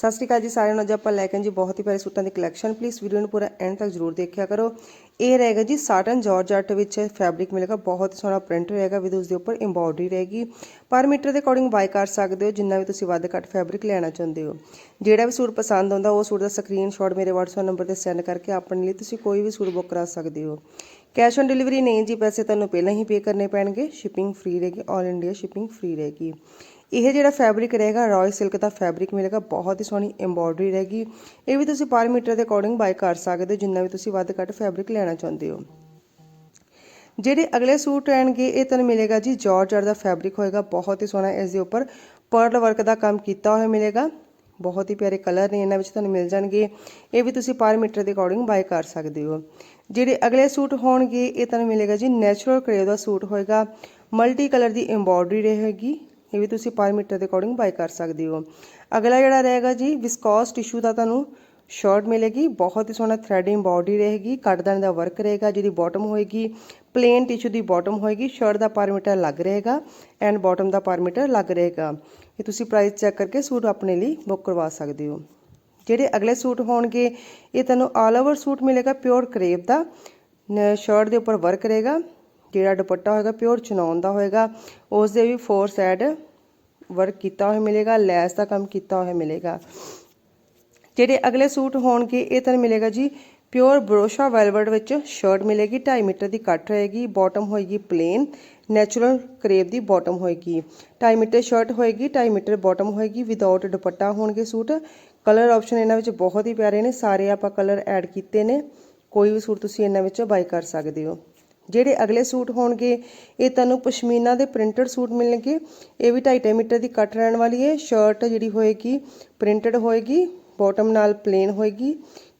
ਸਤਿ ਸ਼੍ਰੀ ਅਕਾਲ ਜੀ ਸਾਰਿਆਂ ਨੂੰ। ਅੱਜ ਆਪਾਂ ਲੈ ਕੇ ਜੀ ਬਹੁਤ ਹੀ ਪਿਆਰੇ ਸੂਟਾਂ ਦੀ ਕਲੈਕਸ਼ਨ ਪਲੀਜ਼ ਵੀਡੀਓ ਨੂੰ ਪੂਰਾ ਐਂਡ ਤੱਕ ਜ਼ਰੂਰ ਦੇਖਿਆ ਕਰੋ। ਇਹ ਰਹੇਗਾ ਜੀ ਸਾਟਨ ਜਾਰਜਟ ਵਿੱਚ ਫੈਬਰਿਕ ਮਿਲੇਗਾ। ਬਹੁਤ ਸੋਹਣਾ ਪ੍ਰਿੰਟ ਰਹੇਗਾ ਵਿਦ ਉਸ ਦੇ ਉੱਪਰ ਐਮਬੋਡਰੀ ਰਹੇਗੀ। ਪਰ ਮੀਟਰ ਦੇ ਅਕੋਰਡਿੰਗ ਬਾਈ ਕਰ ਸਕਦੇ ਹੋ, ਜਿੰਨਾ ਵੀ ਤੁਸੀਂ ਵੱਧ ਘੱਟ ਫੈਬਰਿਕ ਲੈਣਾ ਚਾਹੁੰਦੇ ਹੋ। ਜਿਹੜਾ ਵੀ ਸੂਟ ਪਸੰਦ ਆਉਂਦਾ, ਉਹ ਸੂਟ ਦਾ ਸਕਰੀਨਸ਼ਾਟ ਮੇਰੇ WhatsApp ਨੰਬਰ ਤੇ ਸੈਂਡ ਕਰਕੇ ਆਪਣੇ ਲਈ ਤੁਸੀਂ ਕੋਈ ਵੀ ਸੂਟ ਬੁੱਕ ਕਰਾ ਸਕਦੇ ਹੋ। ਕੈਸ਼ ਔਨ ਡਿਲੀਵਰੀ ਨਹੀਂ ਜੀ, ਪੈਸੇ ਤੁਹਾਨੂੰ ਪਹਿਲਾਂ ਹੀ ਪੇ ਕਰਨੇ ਪੈਣਗੇ। ਸ਼ਿਪਿੰਗ ਫ੍ਰੀ ਰਹੇਗੀ 올 ਇੰਡੀਆ ਸ਼ਿਪਿੰਗ ਫ੍ਰੀ ਰਹੇਗੀ। ਇਹ ਜਿਹੜਾ ਫੈਬਰਿਕ ਰਹੇਗਾ ਰਾਇਲ ਸਿਲਕ ਦਾ ਫੈਬਰਿਕ ਮਿਲੇਗਾ, ਬਹੁਤ ਹੀ ਸੋਹਣੀ ਐਮਬੋਡਰੀ ਰਹੇਗੀ। ਇਹ ਵੀ ਤੁਸੀਂ ਪਰ ਮੀਟਰ ਦੇ ਅਕੋਰਡਿੰਗ ਬਾਈ ਕਰ ਸਕਦੇ ਹੋ, ਜਿੰਨਾ ਵੀ ਤੁਸੀਂ ਵੱਧ ਘੱਟ ਫੈਬਰਿਕ ਲੈਣਾ ਚਾਹੁੰਦੇ ਹੋ। ਜਿਹੜੇ ਅਗਲੇ ਸੂਟ ਰਹਿਣਗੇ, ਇਹ ਤੁਹਾਨੂੰ ਮਿਲੇਗਾ ਜੀ ਜਾਰਜਟ ਦਾ ਫੈਬਰਿਕ ਹੋਏਗਾ, ਬਹੁਤ ਹੀ ਸੋਹਣਾ, ਇਸ ਦੇ ਉੱਪਰ ਪਰਲ ਵਰਕ ਦਾ ਕੰਮ ਕੀਤਾ ਹੋਇਆ ਮਿਲੇਗਾ। ਬਹੁਤ ਹੀ ਪਿਆਰੇ ਕਲਰ ਨੇ, ਇਹਨਾਂ ਵਿੱਚ ਤੁਹਾਨੂੰ ਮਿਲ ਜਾਣਗੇ। ਇਹ ਵੀ ਤੁਸੀਂ ਪਰ ਮੀਟਰ ਦੇ ਅਕੋਰਡਿੰਗ ਬਾਏ ਕਰ ਸਕਦੇ ਹੋ। ਜਿਹੜੇ ਅਗਲੇ ਸੂਟ ਹੋਣਗੇ, ਇਹ ਤੁਹਾਨੂੰ ਮਿਲੇਗਾ ਜੀ ਨੈਚੁਰਲ ਕਰੇਵ ਦਾ ਸੂਟ ਹੋਏਗਾ। ਮਲਟੀ ਕਲਰ ਦੀ ਐਮਬੋਡਰੀ ਰਹੇਗੀ। ਇਹ ਵੀ ਤੁਸੀਂ ਪਰ ਮੀਟਰ ਦੇ ਅਕੋਰਡਿੰਗ ਬਾਏ ਕਰ ਸਕਦੇ ਹੋ। ਅਗਲਾ ਜਿਹੜਾ ਰਹੇਗਾ ਜੀ ਵਿਸਕੋਸ ਟਿਸ਼ੂ ਦਾ ਤੁਹਾਨੂੰ ਸ਼ਰਟ ਮਿਲੇਗੀ, ਬਹੁਤ ਹੀ ਸੋਹਣਾ ਥ੍ਰੈਡਿੰਗ ਬਾਡੀ ਰਹੇਗੀ ਕੱਟਦਾਨ ਦਾ ਵਰਕ ਰਹੇਗਾ, ਜਿਹਦੀ ਬਾਟਮ ਹੋਏਗੀ ਪਲੇਨ ਟਿਸ਼ੂ ਦੀ ਬਾਟਮ ਹੋਏਗੀ ਸ਼ਰਟ ਦਾ ਪਰ ਮੀਟਰ ਲੱਗ ਰਹੇਗਾ and bottom the per metre ਲੱਗ ਰਹੇਗਾ। ਇਹ ਤੁਸੀਂ ਪ੍ਰਾਈਸ ਚੈੱਕ ਕਰਕੇ ਸੂਟ ਆਪਣੇ ਲਈ ਬੁੱਕ ਕਰਵਾ ਸਕਦੇ ਹੋ। ਜਿਹੜੇ ਅਗਲੇ ਸੂਟ ਹੋਣਗੇ, ਇਹ ਤੁਹਾਨੂੰ ਆਲ ਓਵਰ ਸੂਟ ਮਿਲੇਗਾ ਪਿਓਰ ਕਰੇਪ ਦਾ ਸ਼ਰਟ ਦੇ ਉੱਪਰ ਵਰਕ ਰਹੇਗਾ, ਜਿਹੜਾ ਦੁਪੱਟਾ ਹੋਏਗਾ ਪਿਓਰ ਚਨੌਨ ਦਾ ਹੋਏਗਾ ਉਸ ਦੇ ਵੀ ਫੋਰ ਸਾਈਡ ਵਰਕ ਕੀਤਾ ਹੋਇਆ ਮਿਲੇਗਾ, ਲੈਸ ਦਾ ਕੰਮ ਕੀਤਾ ਹੋਇਆ ਮਿਲੇਗਾ। ਜਿਹੜੇ ਅਗਲੇ ਸੂਟ ਹੋਣਗੇ, ਇਹ ਤੁਹਾਨੂੰ ਮਿਲੇਗਾ ਜੀ ਪਿਓਰ ਬਰੋਸ਼ਾ ਵੈਲਵਟ ਵਿੱਚ ਸ਼ਰਟ ਮਿਲੇਗੀ 2.5 ਮੀਟਰ ਦੀ ਕੱਟ ਹੋਏਗੀ ਬਾਟਮ ਹੋਏਗੀ ਪਲੇਨ ਨੈਚੁਰਲ ਕਰੇਪ ਦੀ ਬਾਟਮ ਹੋਏਗੀ। 2.5 ਮੀਟਰ ਸ਼ਰਟ ਹੋਏਗੀ 2.5 ਮੀਟਰ ਬਾਟਮ ਹੋਏਗੀ ਵਿਦਆਊਟ ਦੁਪੱਟਾ ਹੋਣਗੇ ਸੂਟ। ਕਲਰ ਆਪਸ਼ਨ ਇਹਨਾਂ ਵਿੱਚ ਬਹੁਤ ਹੀ ਪਿਆਰੇ ਨੇ, ਸਾਰੇ ਆਪਾਂ ਕਲਰ ਐਡ ਕੀਤੇ ਨੇ, ਕੋਈ ਵੀ ਸੂਟ ਤੁਸੀਂ ਇਹਨਾਂ ਵਿੱਚੋਂ ਬਾਈ ਕਰ ਸਕਦੇ ਹੋ। ਜਿਹੜੇ ਅਗਲੇ ਸੂਟ ਹੋਣਗੇ, ਇਹ ਤੁਹਾਨੂੰ ਪਸ਼ਮੀਨਾ ਦੇ ਪ੍ਰਿੰਟਡ ਸੂਟ ਮਿਲਣਗੇ, ਇਹ ਵੀ 2.5 ਮੀਟਰ ਦੀ ਕੱਟ ਰਹਿਣ ਵਾਲੀ ਹੈ ਸ਼ਰਟ ਜਿਹੜੀ ਹੋਏਗੀ ਪ੍ਰਿੰਟਡ ਹੋਏਗੀ ਬਾਟਮ ਨਾਲ ਪਲੇਨ ਹੋਏਗੀ।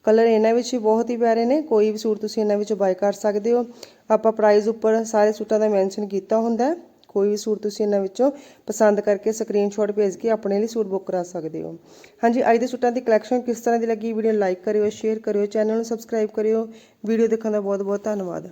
ਕਲਰ ਇਹਨਾਂ ਵਿੱਚ ਵੀ ਬਹੁਤ ਹੀ ਪਿਆਰੇ ਨੇ। ਕੋਈ ਵੀ ਸੂਟ ਤੁਸੀਂ ਇਹਨਾਂ ਵਿੱਚੋਂ ਬਾਈ ਕਰ ਸਕਦੇ ਹੋ। ਆਪਾਂ ਪ੍ਰਾਈਸ ਉੱਪਰ ਸਾਰੇ ਸੂਟਾਂ ਦਾ ਮੈਂਸ਼ਨ ਕੀਤਾ ਹੁੰਦਾ ਕੋਈ ਵੀ ਸੂਟ ਤੁਸੀਂ ਇਹਨਾਂ ਵਿੱਚੋਂ ਪਸੰਦ ਕਰਕੇ ਸਕਰੀਨਸ਼ਾਟ ਭੇਜ ਕੇ ਆਪਣੇ ਲਈ ਸੂਟ ਬੁੱਕ ਕਰਾ ਸਕਦੇ ਹੋ। ਹਾਂਜੀ, ਅੱਜ ਦੇ ਸੂਟਾਂ ਦੀ ਕਲੈਕਸ਼ਨ ਕਿਸ ਤਰ੍ਹਾਂ ਦੀ ਲੱਗੀ? ਵੀਡੀਓ ਲਾਈਕ ਕਰਿਓ ਸ਼ੇਅਰ ਕਰਿਓ ਚੈਨਲ ਨੂੰ ਸਬਸਕ੍ਰਾਈਬ ਕਰਿਓ। ਵੀਡੀਓ ਦੇਖਣ ਦਾ ਬਹੁਤ ਬਹੁਤ ਧੰਨਵਾਦ।